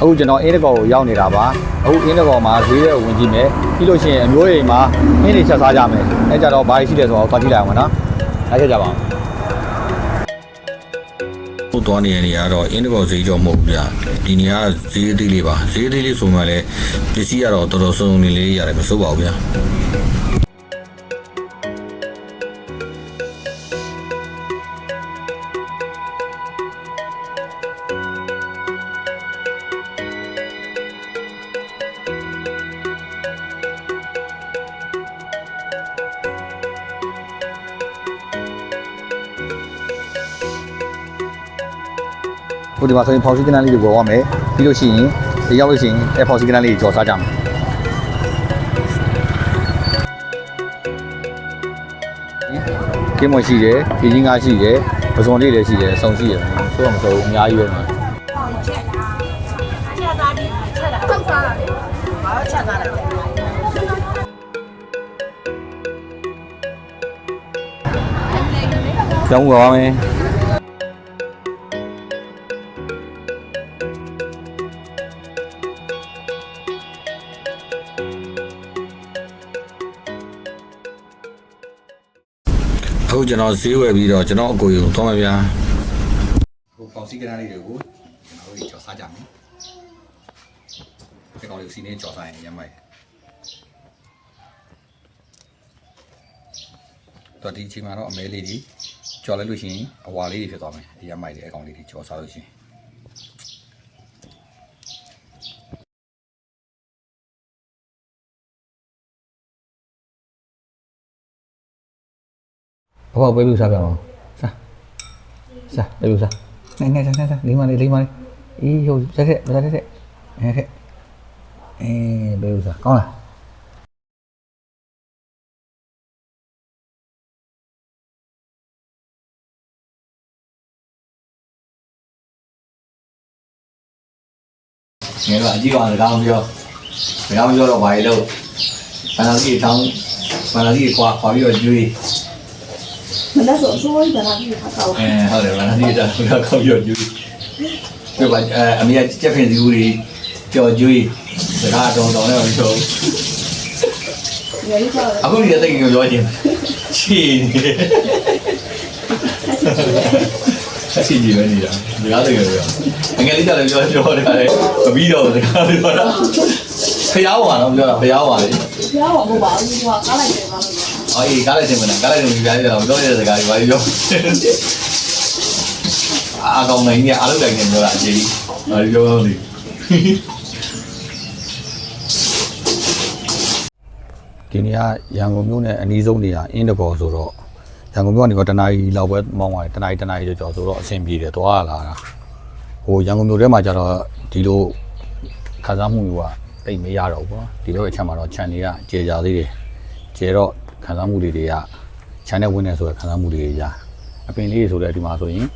အခုကျွန်တော်အင်းတကောကိုရောက်နေတာပါအခုအင်းတကောမှာဈေးရဲဝင်ကြည့်မယ်ပြီးလို့ရှိရင်အမျိုးအိမ်မှာအင်းတွေချက်စားကြမယ်အဲကြတော့ဘာရှိလဲဆိုတော့သွားကြည့်လိုက်အောင်နော်လိုက်ခဲ့ကြပါဦးဟိုသွားနေရနေရတော့အင်းတကောဈေးကြောမဟုတ်ဘူးဗျဒီနေရာဈေးအသေးလေးပါဈေးအသေးလေးဆိုမှလည်းပစ္စည်းကတော့တော်တော်စုံစုံလေးလေးရတယ်မစိုးပါဘူးဗျ ဒီမှာဆိုရင်ဖော်စီကနန်းလေးတွေဝယ်ရမယ်ပြီးလို့ရှိရင်ဒီရောက်လို့ရှိရင်အဲဖော်စီကနန်းလေးတွေကြော်စားကြမယ်ကင်းမွန်ရှိတယ်ပြည်ကြီးငါရှိတယ်ပဇွန်လေးလည်းရှိတယ်အစုံရှိတယ်ဆိုတော့မဆိုဘူးအများကြီးပဲမှာချက်သားဒီချက်တာတောက်စားတာလေဘာလို့ချက်သားလဲကျောင်းဝယ်ပါမယ် အခုကျွန်တော်ဈေးဝယ်ပြီးတော့ကျွန်တော်အကိုရုံသွားမှာဗျာဟိုဖောင်စီကနာလေးတွေကိုကျွန်တော်တို့ကြော်စားကြမယ်ဒီကောင်လေးစီနေကြော်စားရင်ရမ်းမိုက်တော်ဒီအချိန်မှာတော့အမဲလေးကြီးကြော်လိုက်လို့ရှိရင်အဝါလေးတွေဖြစ်သွားမယ်အရမ်းမိုက်တယ်အကောင်လေးတွေကြော်စားလို့ရှိရင် ဘောဘောပေးပြီးစားပြအောင်စားစားပေးပြီးစားနေနေစားစားလေးမလေးလေးမလေးအေးဟိုဆက်ဆက်ဆက်ဆက်အဲဆက်အေးပေးပြီးစားကောင်းလားငယ်တော့အကြီးကောင်စကားမပြောစကားမပြောတော့ဘာလို့ဘာလို့ဒီတောင်းဘာလို့ဒီခွာခွာပြီးတော့ကျွေး မနေ့ဆိုအစိုးရကလာပြီးခါကောက်အဲဟုတ်တယ်ဗလာဒီတာကကောက်ရယူပြပါအဲအမေကကြက်ဖင်စီဦးတွေကြော်ကျွေးစကားတောင်းတောင်းနဲ့မပြောရေကြီးကြောက်အခုဒီတိတ်ကိုပြောခြင်းချီနေအချီကြီးပဲနေတာစကားတကယ်ပြောအငယ်လေးတက်လည်းပြောပြောတယ်ခါလေမပြီးတော့စကားပြောတာဖျားဝါတော့ပြောတာဖျားဝါလေပြောတော့မဟုတ်ပါဘူးကွာကားလိုက်တယ်ပါလို့ အော်အေးကားလိုက်တင်မလားကားလိုက်တင်ပြရတယ်တော့ပြောရတဲ့စကားကြီးပါပြောအာကောင်နိုင်နေအားလုံးတိုင်းနေပြောတာအကြီးဘာပြောလို့လဲဒီနေ့ကရန်ကုန်မြို့နဲ့အနီးဆုံးနေရာအင်းတကောဆိုတော့ရန်ကုန်မြို့ကနေတော့တနားရီလောက်ပဲမောင်းသွားတယ်တနားရီတနားရီကျော်ကျော်ဆိုတော့အဆင်ပြေတယ်သွားရလာတာဟိုရန်ကုန်မြို့ထဲမှာကျတော့ဒီလိုခန်းစားမှုတွေကတိတ်မရတော့ဘူးပေါ့ဒီလိုအချက်မှာတော့ခြံတွေကကျေကြသေးတယ်ကျေတော့ ခန်းစားမှုတွေတွေကခြံနဲ့ဝင်နေဆိုတဲ့ခန်းစားမှုတွေရအပင်လေးတွေဆိုတဲ့ဒီမှာဆိုရင်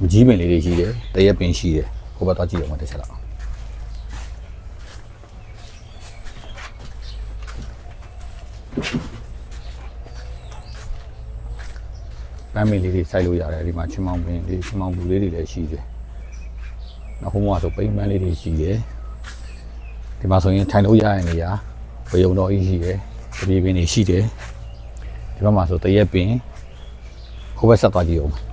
မကြီးပင်လေးတွေရှိတယ်တရက်ပင်ရှိတယ်ဟိုဘက်သွားကြည့်အောင်တစ်ချက်လောက်ပန်းမီလေးတွေစိုက်လို့ရတယ်ဒီမှာချင်းမောင်ပင်လေးချင်းမောင်ဘူးလေးတွေလည်းရှိတယ်။နောက်ဟိုမှာဆိုပိန်းပန်းလေးတွေရှိတယ်။ဒီမှာဆိုရင်ထိုင်လို့ရတဲ့နေရာဝေယုံတော်ကြီးရှိတယ်။ တပြေပင်တွေရှိတယ်။ဒီဘက်မှာဆိုတရက်ပင်ဟိုဘက်ဆက်သွားကြည့်အောင်။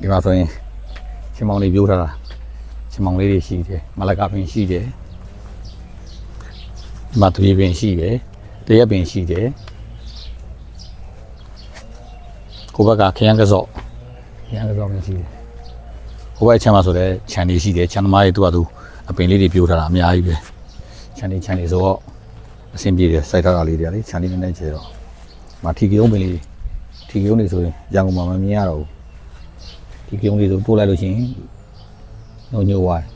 ဒီမှာဆိုရင်ချင်းမောင်လေးပြိုးထားတာချမောင်လေးတွေရှိတယ်မလကပင်ရှိတယ်ဒီမသွေးပင်ရှိတယ်တရက်ပင်ရှိတယ်ကိုဘက်ကခရမ်းကစော့ခ ရမ်းကစော့ပင်ရှိတယ်ဟိုဘက်ချမ်းမှာဆိုတော့ခြံလေးရှိတယ်ခြံသမားတွေသူကသူအပင်လေးတွေပြိုးထားတာအများကြီးပဲခြံလေးခြံလေးဆိုတော့အဆင်ပြေတယ်စိုက်ထားတာလေးတွေလေခြံလေးနည်းနည်းကျတော့မထီကုံပင်လေးထီကုံလေးဆိုရင်ရန်ကုန်မှာမမြင်ရတော့ဘူးထီကုံလေးဆိုတိုးလိုက်လို့ရှိရင်ညိုညိုဝိုင်း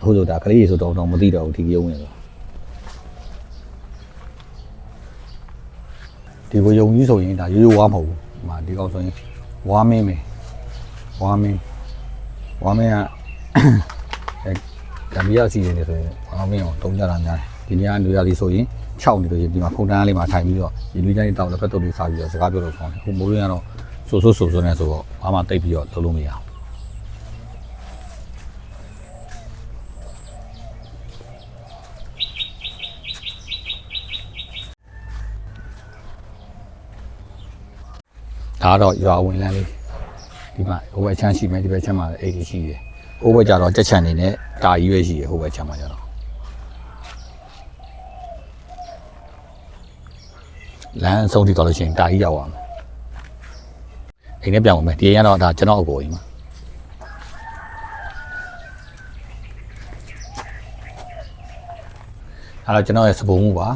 အခုဆိုဒါကလေးရေဆိုတော့တော့မသိတော့ဘူးဒီပြုံးနေတော့ဒီကိုယုံကြီးဆိုရင်ဒါရိုးရိုးဝါမဟုတ်ဘူးဒီမှာဒီကောင်ဆိုရင်ဝါမင်းပဲ ဝါမင်းဝါမင်းကအဲကံမီယာစီနေဆိုရင်ဝါမင်းကိုတုံးကြတာများတယ်ဒီနေရာနေရာလေးဆိုရင်6နေလို့ဒီမှာဖုန်တန်းလေးမှာထိုင်ပြီးတော့ရေလူးတိုင်းတောက်လက်ဖက်တုပ်လေးစားပြီးတော့စကားပြောလို့ဆောင်းတယ်အခုမိုးရင်းကတော့ဆိုဆိုဆိုဆိုနေဆိုတော့ဘာမှတိတ်ပြီးတော့လုပ်လို့မရအောင်ဒါတော့ရွာဝင်လန်းလေး ဒီမှာဟိုဘက်ချမ်းရှိမယ်ဒီဘက်ချမ်းမှာလည်းအိတ်ကြီးရှိတယ်ဟိုဘက်ကျတော့ကြက်ချန်နေနဲ့တာကြီးပဲရှိတယ်ဟိုဘက်ချမ်းမှာကျတော့လမ်းအဆုံးထိတော့လို့ရှိရင်တာကြီးရောက်အောင်အိမ်ထဲပြောင်းဝင်မယ်ဒီအိမ်ကတော့ဒါကျွန်တော်အကိုအိမ်မှာအဲ့တော့ကျွန်တော်ရဲ့စပုံမှုပါ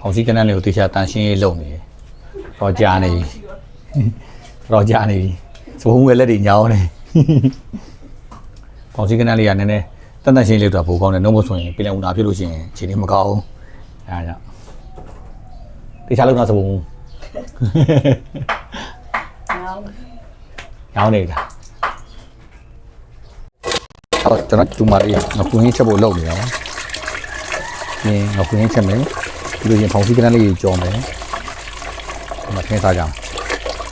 ဖောင်စီကနန်းလေးကိုတေချာတန်ရှင်းရေးလုပ်နေတယ်တော့ကြာနေပြီတော့ကြာနေပြီ စပုံမှုရဲ့လက်တွေညောင်းနေဖောင်စီကနန်းလေးကနည်းနည်းတန်တန်ရှင်းလေးတော့ပိုကောင်းတယ်နှုတ်မဆိုရင်ပြည်လည်ဦးနာဖြစ်လို့ရှိရင်ခြေနေမကောင်းဘူးအဲ့ဒါကြောင့်တေချာလုံးတော့စပုံညောင်းနေတာတော့ကျွန်တော်ဒီမှာလေးငပွင်းချက်ဖို့လုပ်နေတာပါ။ဒီငပွင်းချက်မယ်ပြီးလို့ရင်ဖောင်စီကနန်းလေးကြီးကြော်မယ်။ဒီမှာထင်းစားကြအောင်။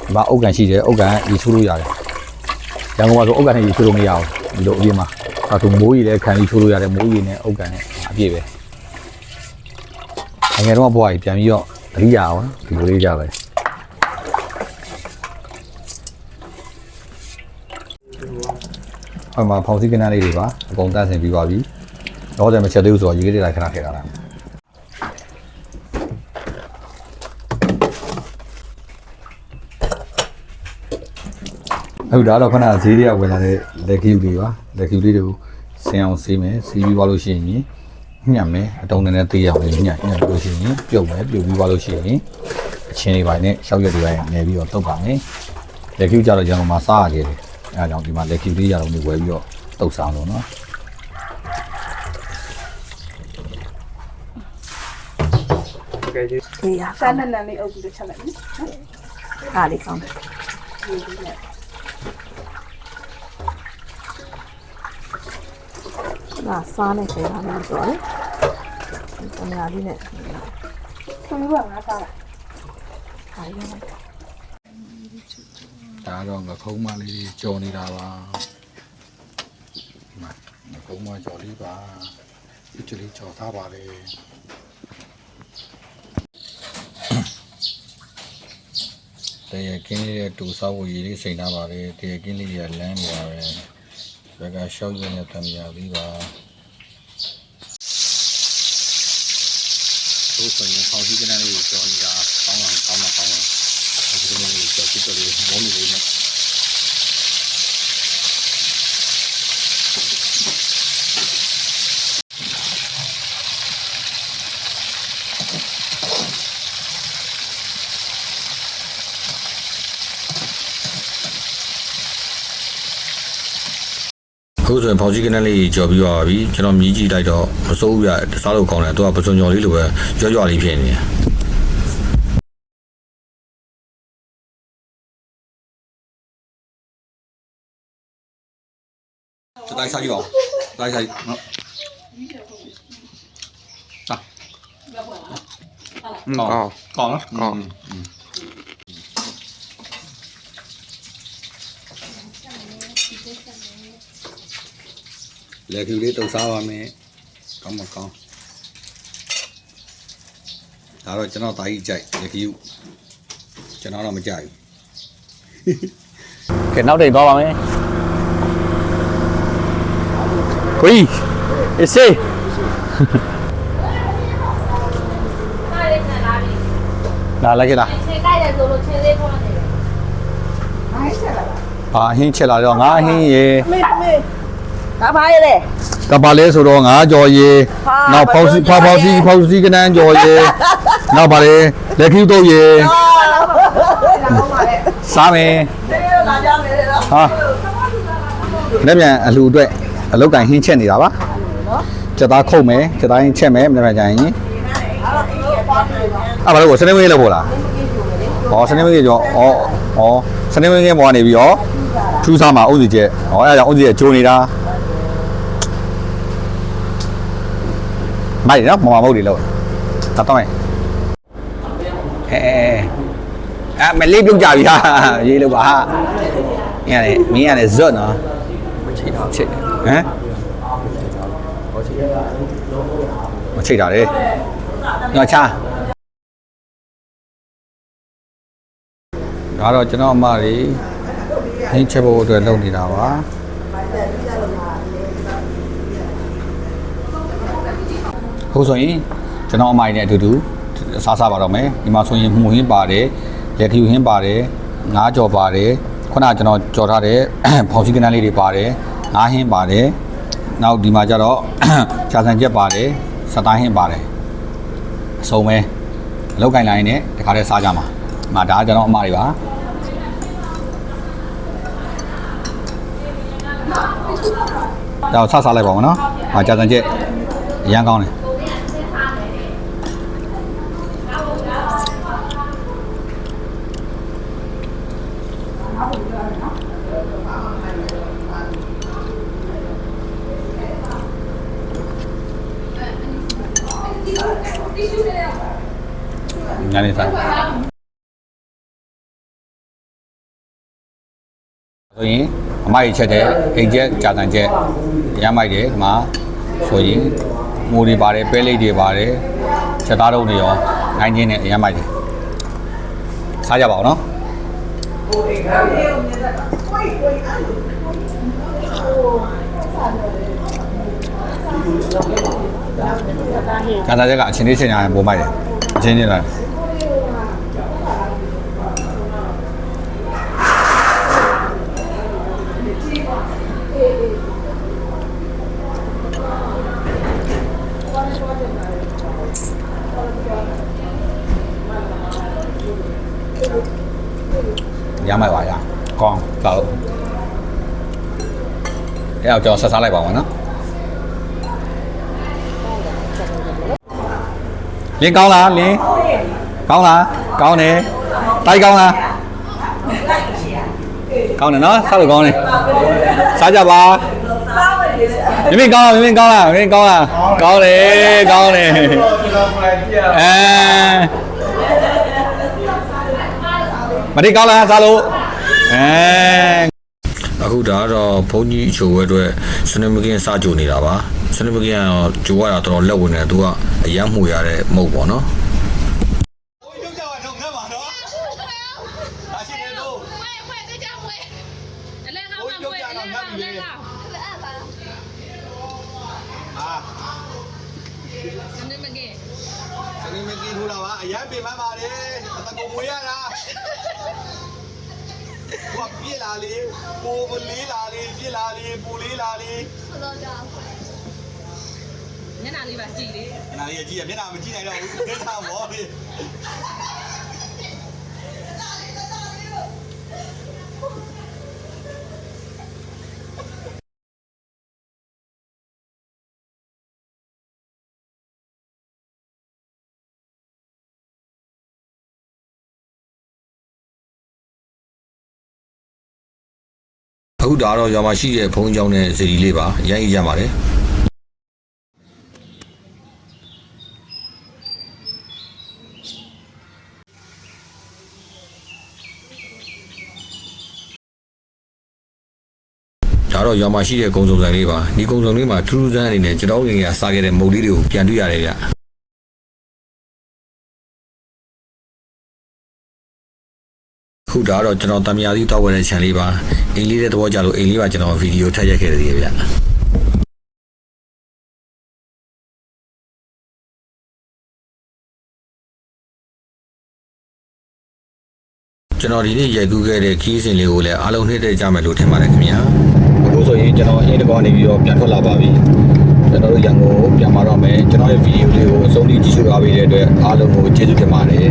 ဒီမှာအုတ်ကန်ရှိတယ်အုတ်ကန်ရေချိုးလို့ရတယ်။ရန်ကုန်မှာဆိုအုတ်ကန်နဲ့ရေချိုးလို့မရဘူးဒီလိုအပြည့်မှာ။အဲဒါမိုးရီလည်းခံပြီးချိုးလို့ရတယ်မိုးရီနဲ့အုတ်ကန်နဲ့အပြည့်ပဲ။ငယ်တော့ဘွားကြီးပြန်ပြီးတော့အရိယာအောင်ဒီလိုလေးကြပဲအမှဖောင်စီကနန်းလေးတွေပါအကုန်တန့်စင်ပြီးပါပြီတော့တယ်မချက်သေးဘူးဆိုတော့ရေလေးတွေလိုက်ခဏထည့်ထားတာ အခုဒါတော့ခဏဈေးတွေကဝင်လာတဲ့လက်ကျူတွေပါလက်ကျူလေးတွေကိုဆင်းအောင်ဆေးမယ်ဆေးပြီးသွားလို့ရှိရင်ညှက်မယ်အတုံးနဲ့နဲ့တေးအောင်လေးညှက်ညှက်လို့ရှိရင်ပြုတ်မယ်ပြုတ်ပြီးသွားလို့ရှိရင်အချင်းတွေပိုင်းနဲ့ရှောက်ရက်တွေပိုင်းနေပြီးတော့တုတ်ပါမယ်လက်ကျူကြတော့ကျွန်တော်မှစားရခဲ့တယ်အဲဒါကြောင့်ဒီမှာလက်ကျူလေးရတော့မျိုးဝယ်ပြီးတော့တုတ်စားလို့နော်ဒီရစားနက်နက်လေးအုပ်ပြီးတော့ချက်လိုက်မယ်အားလေးကောင်း လာစားနေခေတာမျိုးဆိုတော့တမယာလေးနဲ့ခွန်ကငါစားတာအားရပါဒါတော့ငခုံးမလေးကြော်နေတာပါဒီမှာငခုံးမကြော်လေးပါဒီချလေးကြော်သားပါလေတရကင်းလေးရဲ့တူဆောက်ဝရေးလေးစိန်ထားပါလေတရကင်းလေးတွေကလမ်းနေတာပဲ ဘက်ကရှောက်ရတဲ့တမယာလေးပါတို့ဆိုရင်ပေါစီကနန်းလေးကိုကြော်နေတာကောင်းအောင်ကောင်းမှာကောင်းအောင်ဒီလိုမျိုးကြော်ကြည့်တယ်မောင်းနေလေးနဲ့ ဆိုရင်ဖောင်ကြီးကနန်းလေးကြော်ပြီးသွားပြီကျွန်တော်မြည်ကြည့်လိုက်တော့မစိုးဘူးပြစားလို့ကောင်းတယ်သူကပစွန်ကျော်လေးလိုပဲကြောကြောလေးဖြစ်နေတယ်就带下去吧，带下去，嗯，啊，嗯，搞，搞了，搞，嗯。 လေကျူလေးတုပ်စားပါမယ်ကောင်းမကောင်းဒါတော့ကျွန်တော်တာကြီးကြိုက်လေကျူကျွန်တော်တော့မကြိုက်ဘူးကဲနောက်တိတ်သွားပါမယ်ကိုကြီးအေးစေးအားလေးနဲ့လာပြီလာလိုက်ခဲ့လားချိန်ကြိုက်တယ်ဆိုလို့ချင်းလေးပေါ်နေတယ်ဘာချက်လာဘာအဟင်းချက်လာတော့ငါအဟင်းရေမေမေ ဒါပါရလေကပါလဲဆိုတော့ငါကြော်ရေဟာနောက်ဖောက်စီဘာဖောက်လို့လဲဖောက်စီဖောက်စီကနန်းကြော်ရေနောက်ပါလေလက်ကျူတော့ရေစားမယ်လာကြမယ်လေနော်ဟာလက်ပြန်အလှူအတွက်အလုတ်တိုင်ဟင်းချက်နေတာပါစက်သားခုတ်မယ်စက်သားဟင်းချက်မယ်လက်ပြန်ကြရင်အဲ့ဘာလို့ကိုစနေမင်းလောက်ပို့လားဟောစနေမင်းကြောဩဩစနေမင်းကပေါ်ကနေပြီးတော့ထူးစားမှာအုပ်စီချက်ဟောအဲ့ဒါကြောင့်အုပ်စီချက်ဂျိုးနေတာ မိုက်နော်မမမုတ်တွေလောက်ဒါတော့မယ်အဲအဲမလေးပြုတ်ကြပြီဟာရေးလို့ပါဟာမင်းရတယ်မင်းရတယ်ဇွတ်နော်ချစ်တော့ချစ်ဟမ်မချစ်တာလေညချာဒါတော့ကျွန်တော်အမတွေဟင်းချက်ဖို့အတွက်လုပ်နေတာပါ ဟုတ်ဆိုရင်ကျွန်တော်အမတွေနဲ့အတူတူစားစားပါတော့မယ်ဒီမှာဆိုရင်မှုဟင်းပါတယ်လက်ခူဟင်းပါတယ်ငါးကြော်ပါတယ်ခုနကကျွန်တော်ကြော်ထားတဲ့ဖောင်စီကနန်းလေးတွေပါတယ်ငါးဟင်းပါတယ်နောက်ဒီမှာကျတော့ခြာဆန်ချက်ပါတယ်စတိုင်းဟင်းပါတယ်အစုံပဲအလောက်ကင်လိုင်းနဲ့တခါတည်းစားကြမှာဒီမှာဒါကကျွန်တော်အမတွေပါဒါကိုဆက်စားလိုက်ပါဦးနော်။ဟာကြာတန်ချက်အရန်ကောင်းတယ် ညာနေစားဆိုရင်အမိုက်ချက်တဲ့အိမ်ချက်ကြာတန်ချက်ရမ်းမိုက်တယ်ဒီမှာဆိုရင်မိုးတွေပါတယ်ပဲလိတ်တွေပါတယ်ချက်သားတုံးတွေရောနိုင်ချင်းနဲ့ရမ်းမိုက်တယ်စားကြပါဦးနော်ကြာတန်ချက်ကအချင်းလေးချင်းညာပိုမိုက်တယ်အချင်းချင်းလာရမ်းမိုက်ပါရကောင်းကောင်း အဲ့တော့ကျွန်တော်ဆက်စားလိုက်ပါဦးနော်လင်းကောင်းလားလင်းကောင်းလားကောင်းတယ်တိုက်ကောင်းလားကောင်းတယ်နော်စားလို့ကောင်းတယ်စားကြပါမင်းမင်းကောင်းလားမင်းမင်းကောင်းလားမင်းကောင်းလားကောင်းတယ်ကောင်းတယ်အဲမတိကောင်းလားစားလို့အဲ အခုဒါကတော့ဘုန်းကြီးအချို့ဝဲအတွက်စနမကင်းစကြိုနေတာပါစနမကင်းကတော့ကြိုရတာတော်တော်လက်ဝင်တယ်သူကအယမ်းမှုရတဲ့မဟုတ်ပေါ့နော်စနေမကင်းစနေမကင်းထူလာပါအရန်ပြင်မှပါလေတကူမွေးရလား ပြစ်လာလေပိုမလေးလာလေပြစ်လာလေပိုလေးလာလေဆိုတော့ကြာညနာလေးပါကြည်လေညနာလေးကြည်ရမျက်နှာမကြည့်နိုင်တော့ဘူးမျက်နှာမောပြီ အခုဒါကတော့ရွာမှာရှိတဲ့ဘုန်းကြီးကျောင်းနဲ့စီရီလေးပါ။ရမ်းအေးကြပါတယ်။ဒါတော့ရွာမှာရှိတဲ့ကုံစုံဆိုင်လေးပါဒီကုံစုံလေးမှာထူးထူးဆန်းအနေနဲ့ကျွန်တော်ငယ်ငယ်ကစားခဲ့တဲ့မုတ်လေးတွေကိုပြန်တွေ့ရတယ်ဗျ ခုဒါတော့ကျွန်တော်တမယာသီးတောက်ဝဲတဲ့ channel လေးပါအိမ်လေးတဲ့သဘောကြလို့အိမ်လေးပါကျွန်တော်ဗီဒီယိုထည့်ရက်ခဲ့တယ်ဗျကျွန်တော်ဒီနေ့ရိုက်ကူးခဲ့တဲ့ခီးစဉ်လေးကိုလည်းအားလုံးနှိမ့်တဲ့ကြမယ်လို့ထင်ပါတယ်ခင်ဗျာအခုဆိုရင်ကျွန်တော်အင်းတကောနေပြီးတော့ပြန်ထွက်လာပါပြီကျွန်တော်တို့ရန်ကုန်ကိုပြန်มาတော့မယ်ကျွန်တော်ရဲ့ဗီဒီယိုလေးကိုအဆုံးထိကြည့်ရှုအားပေးတဲ့အတွက်အားလုံးကိုကျေးဇူးတင်ပါတယ်